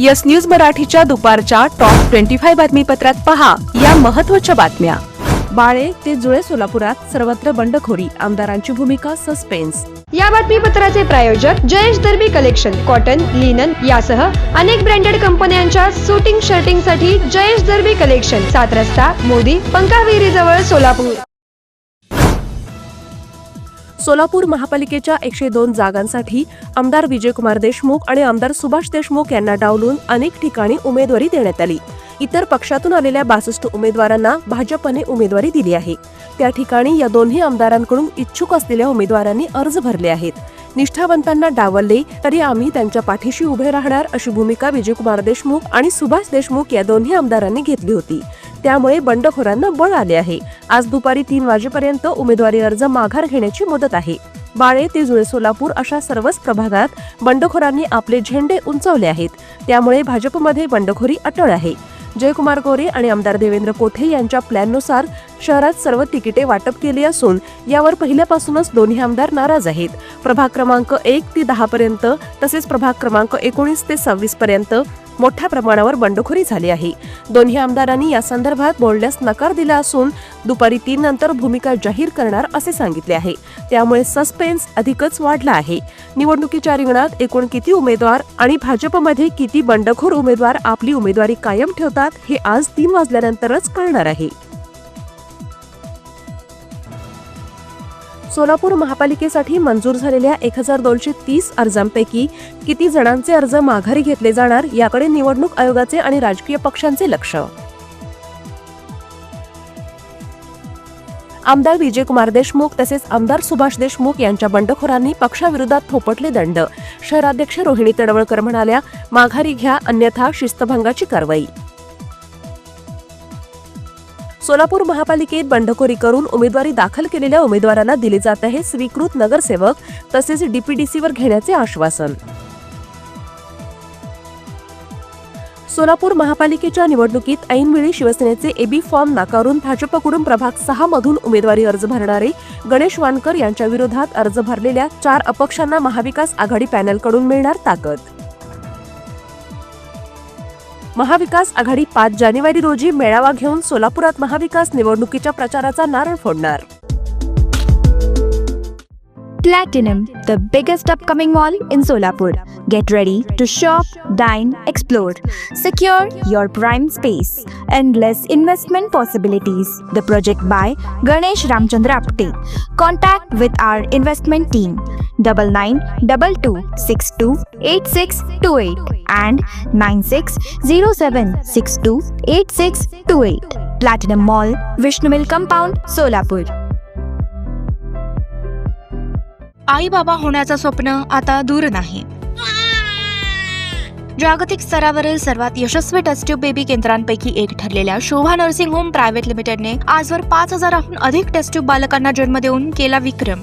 Yes news मराठीच्या दुपारच्या top twenty five बातमीपत्रात पहा या महत्त्वाच्या बातम्या. बाळे ते जुळे सोलापुरात सर्वत्र बंडखोरी आमदारांची भूमिका सस्पेन्स. या बातमीपत्राचे प्रायोजक Jayesh Darbi collection cotton linen यासह अनेक ब्रँडेड कंपन्यांच्या शूटिंग शर्टिंगसाठी जयेश दर्बी कलेक्शन सात रस्ता मोदी पंकाविहिरी जवळ सोलापूर. सोलापूर महापालिकेच्या एकशे दोन जागांसाठी आमदार विजयकुमार देशमुख आणि आमदार सुभाष देशमुख यांना डावलून अनेक ठिकाणी उमेदवारी देण्यात आली. इतर पक्षातून आलेल्या बासष्ट उमेदवारांना भाजपने उमेदवारी दिली आहे. त्या ठिकाणी या दोन्ही आमदारांकडून इच्छुक असलेल्या उमेदवारांनी अर्ज भरले आहेत. निष्ठावंतांना डावलले तरी आम्ही त्यांच्या पाठीशी उभे राहणार अशी भूमिका विजयकुमार देशमुख आणि सुभाष देशमुख या दोन्ही आमदारांनी घेतली होती. त्यामुळे बंडखोरांना बळ आले आहे. आज दुपारी तीन वाजेपर्यंत उमेदवारी अर्ज माघार घेण्याची मुदत आहे. बाळे ते जुळे सोलापूर अशा सर्वच प्रभागात बंडखोरांनी आपले झेंडे उंचावले आहेत. त्यामुळे भाजपमध्ये बंडखोरी अटळ आहे. जयकुमार गोरे आणि आमदार देवेंद्र कोठे यांच्या प्लॅननुसार शहरात सर्व तिकिटे वाटप केली असून यावर पहिल्यापासूनच दोन्ही आमदार नाराज आहेत. प्रभाग क्रमांक एक ते दहा पर्यंत तसेच प्रभाग क्रमांक एकोणीस ते सव्वीस पर्यंत मोठ्या प्रमाणावर बंडखोरी झाली आहे. दोन्ही आमदारांनी या संदर्भात बोलण्यास नकार दिला असून दुपारी तीन नंतर भूमिका जाहीर करणार असे सांगितले आहे. त्यामुळे सस्पेन्स अधिकच वाढला आहे. निवडणुकीच्या रिंगणात एकूण किती उमेदवार आणि भाजपमध्ये किती बंडखोर उमेदवार आपली उमेदवारी कायम ठेवतात हे आज तीन वाजल्यानंतरच कळणार आहे. सोलापूर महापालिकेसाठी मंजूर झालेल्या एक हजार दोनशे तीस अर्जांपैकी किती जणांचे अर्ज माघारी घेतले जाणार याकडे निवडणूक आयोगाचे आणि राजकीय पक्षांचे लक्ष. आमदार विजयकुमार देशमुख तसेच आमदार सुभाष देशमुख यांच्या बंडखोरांनी पक्षाविरोधात थोपटले दंड. शहराध्यक्ष रोहिणी तडवळकर म्हणाल्या माघारी घ्या अन्यथा शिस्तभंगाची कारवाई. सोलापूर महापालिकेत बंडखोरी करून उमेदवारी दाखल केलेल्या उमेदवारांना दिले जात आहे स्वीकृत नगरसेवक तसेच डीपीडीसीवर घेण्याचे आश्वासन. सोलापूर महापालिकेच्या निवडणुकीत ऐनवेळी शिवसेनेचे एबी फॉर्म नाकारून भाजपकडून प्रभाग सहा मधून उमेदवारी अर्ज भरणारे गणेश वानकर यांच्या विरोधात अर्ज भरलेल्या चार अपक्षांना महाविकास आघाडी पॅनलकडून मिळणार ताकद. महाविकास आघाडी पाच जानेवारी रोजी मेळावा घेऊन सोलापुरात महाविकास निवडणुकीच्या प्रचाराचा नारळ फोडणार. Platinum the biggest upcoming mall in Solapur get ready to shop dine ex explore. Secure your prime space. Endless investment possibilities. The project by Ganesh Ramchandra Apte. Contact with our investment team double nine double two six two eight six two eight and nine six zero seven six two eight six two eight. Platinum Mall, Vishnu Mill Compound, Solapur. आई बाबा होण्याचं स्वप्न आता दूर नाही जागतिक स्तरावरील सर्वात यशस्वी टेस्ट्यूब बेबी केंद्रांपैकी एक ठरलेल्या शोभा नर्सिंग होम प्रायव्हेट लिमिटेडने आजवर पाच हजाराहून अधिक टेस्ट्यूब बालकांना जन्म देऊन केला विक्रम.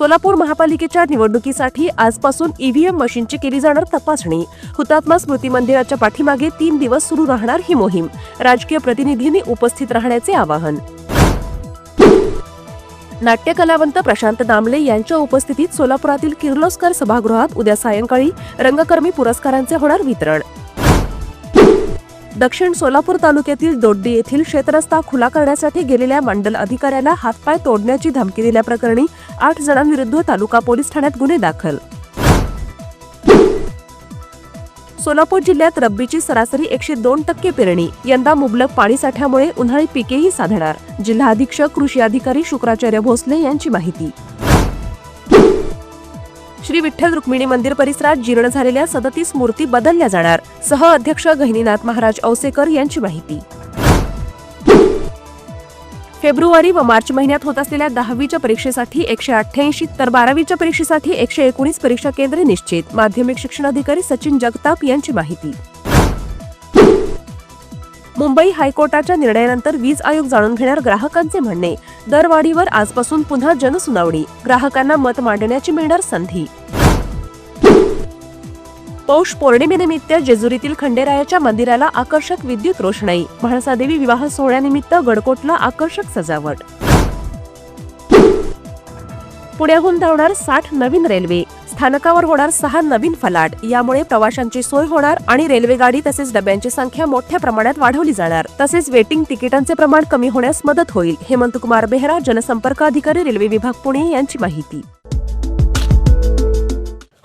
Solapur महापालिकेच्या निवडणुकीसाठी आजपासून ईव्हीएम मशीनची केली जाणार तपासणी. हुतात्मा स्मृती मंदिराच्या पाठीमागे तीन दिवस सुरू राहणार ही मोहीम. राजकीय प्रतिनिधींनी उपस्थित राहण्याचे आवाहन. नाट्य कलावंत प्रशांत दामले यांच्या उपस्थितीत सोलापुरातील किर्लोस्कर सभागृहात उद्या सायंकाळी रंगकर्मी पुरस्कारांचे होणार वितरण. दक्षिण सोलापूर तालुक्यातील दोड्डी येथील शेतरस्ता खुला करण्यासाठी गेलेल्या मंडल अधिकाऱ्याला हातपाय तोडण्याची धमकी दिल्याप्रकरणी आठ जणांविरुद्ध तालुका पोलीस ठाण्यात गुन्हे दाखल. सोलापूर जिल्ह्यात रब्बीची सरासरी एकशे दोन टक्के पेरणी. यंदा मुबलक पाणीसाठ्यामुळे उन्हाळी पिकेही साधणार. जिल्हा अधीक्षक कृषी अधिकारी शुक्राचार्य भोसले यांची माहिती. श्री विठ्ठल रुक्मिणी मंदिर परिसरात जीर्ण झालेल्या सदतीस मूर्ती बदलल्या जाणार. सह अध्यक्ष गहिनीनाथ महाराज औसेकर यांची माहिती. फेब्रुवारी व मार्च महिन्यात होत असलेल्या दहावीच्या परीक्षेसाठी एकशे अठ्ठ्याऐंशी तर बारावीच्या परीक्षेसाठी एकशे एकोणीस परीक्षा केंद्रे निश्चित. माध्यमिक शिक्षण अधिकारी सचिन जगताप यांची माहिती. मुंबई हायकोर्टाच्या निर्णयानंतर वीज आयोग जाणून घेणार ग्राहकांचे म्हणणे. दरवाढीवर आजपासून पुन्हा जनसुनावणी. ग्राहकांना मत मांडण्याची मिळणार संधी. पौष पौर्णिमेनिमित्त जेजुरीतील खंडेरायाच्या मंदिराला आकर्षक विद्युत रोषणाई. म्हाळसादेवी विवाह सोहळ्यानिमित्त गडकोटला आकर्षक सजावट. पुण्याहून धावणार साठ नवीन रेल्वे. स्थानकावर होणार सहा नवीन फलाट. यामुळे प्रवाशांची सोय होणार आणि रेल्वेगाडी तसेच डब्यांची संख्या मोठ्या प्रमाणात वाढवली जाणार. तसेच वेटिंग तिकिटांचे प्रमाण कमी होण्यास मदत होईल. हेमंतकुमार बेहरा जनसंपर्क अधिकारी रेल्वे विभाग पुणे यांची माहिती.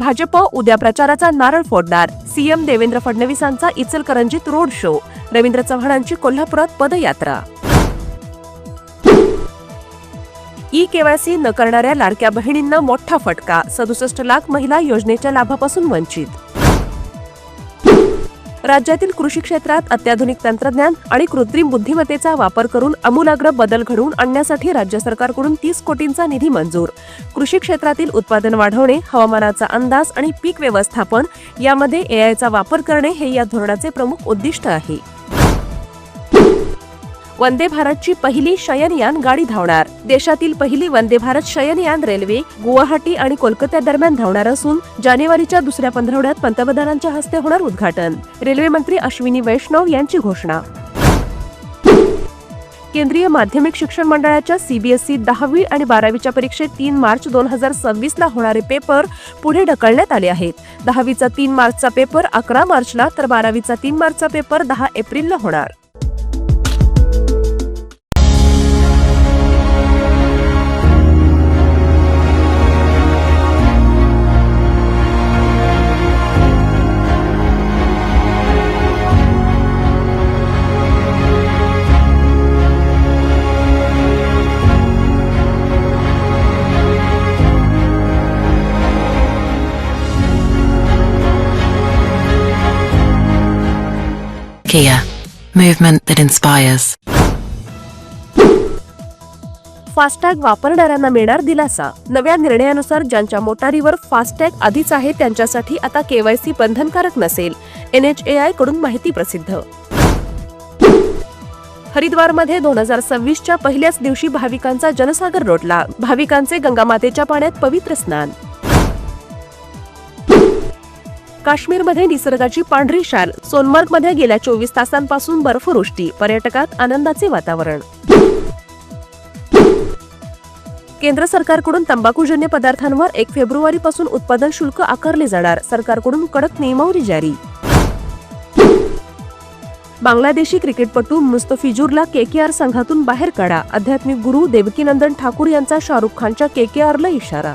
भाजप उद्या प्रचाराचा नारळ फोडणार. सीएम देवेंद्र फडणवीसांचा इचलकरंजीत रोड शो. रवींद्र चव्हाणांची कोल्हापुरात पदयात्रा. ई केवायसी न करणाऱ्या लाडक्या बहिणींना मोठा फटका. सदुसष्ट लाख महिला योजनेच्या लाभापासून वंचित. राज्यातील कृषी क्षेत्रात अत्याधुनिक तंत्रज्ञान आणि कृत्रिम बुद्धिमत्तेचा वापर करून आमूलाग्र बदल घडवून आणण्यासाठी राज्य सरकारकडून तीस कोटींचा निधी मंजूर. कृषी क्षेत्रातील उत्पादन वाढवणे हवामानाचा अंदाज आणि पीक व्यवस्थापन यामध्ये एआयचा वापर करणे हे या धोरणाचे प्रमुख उद्दिष्ट आहे. वंदे भारतची पहिली शयनयान गाडी धावणार. देशातील पहिली वंदे भारत शयनयान रेल्वे गुवाहाटी आणि कोलकात्या दरम्यान धावणार असून जानेवारीच्या दुसऱ्या पंधरवड्यात पंतप्रधानांच्या हस्ते होणार उद्घाटन. रेल्वे मंत्री अश्विनी वैष्णव यांची घोषणा. केंद्रीय माध्यमिक शिक्षण मंडळाच्या सीबीएसई दहावी आणि बारावीच्या परीक्षेत तीन मार्च दोन हजार सव्वीस ला होणारे पेपर पुढे ढकलण्यात आले आहेत. दहावीचा तीन मार्चचा पेपर अकरा मार्चला तर बारावीचा तीन मार्चचा पेपर दहा एप्रिलला होणार. Kia, movement that inspires. FASTag वापरणाऱ्यांना मिळणार दिलासा. नव्या निर्णयानुसार ज्यांच्या मोटारीवर फास्टॅग आधीच आहे त्यांच्यासाठी आता केवायसी बंधनकारक नसेल. एनएचएआयकडून माहिती प्रसिद्ध. हरिद्वारमध्ये दोन हजार सव्वीसच्या पहिल्याच दिवशी भाविकांचा जनसागर रोटला भाविकांचे गंगामातेच्या पाण्यात पवित्र स्नान. काश्मीरमध्ये निसर्गाची पांढरी शाल सोनमार्गमध्ये गेल्या चोवीस तासांपासून बर्फवृष्टी पर्यटकात आनंदाचे वातावरण. केंद्र सरकारकडून तंबाखूजन्य पदार्थांवर एक फेब्रुवारीपासून उत्पादन शुल्क आकारले जाणार सरकारकडून कडक नियमावली जारी. बांगलादेशी क्रिकेटपटू मुस्तफिजूरला केकेआर संघातून बाहेर काढा आध्यात्मिक गुरु देवकीनंदन ठाकूर यांचा शाहरुख खानच्या केकेआरला इशारा.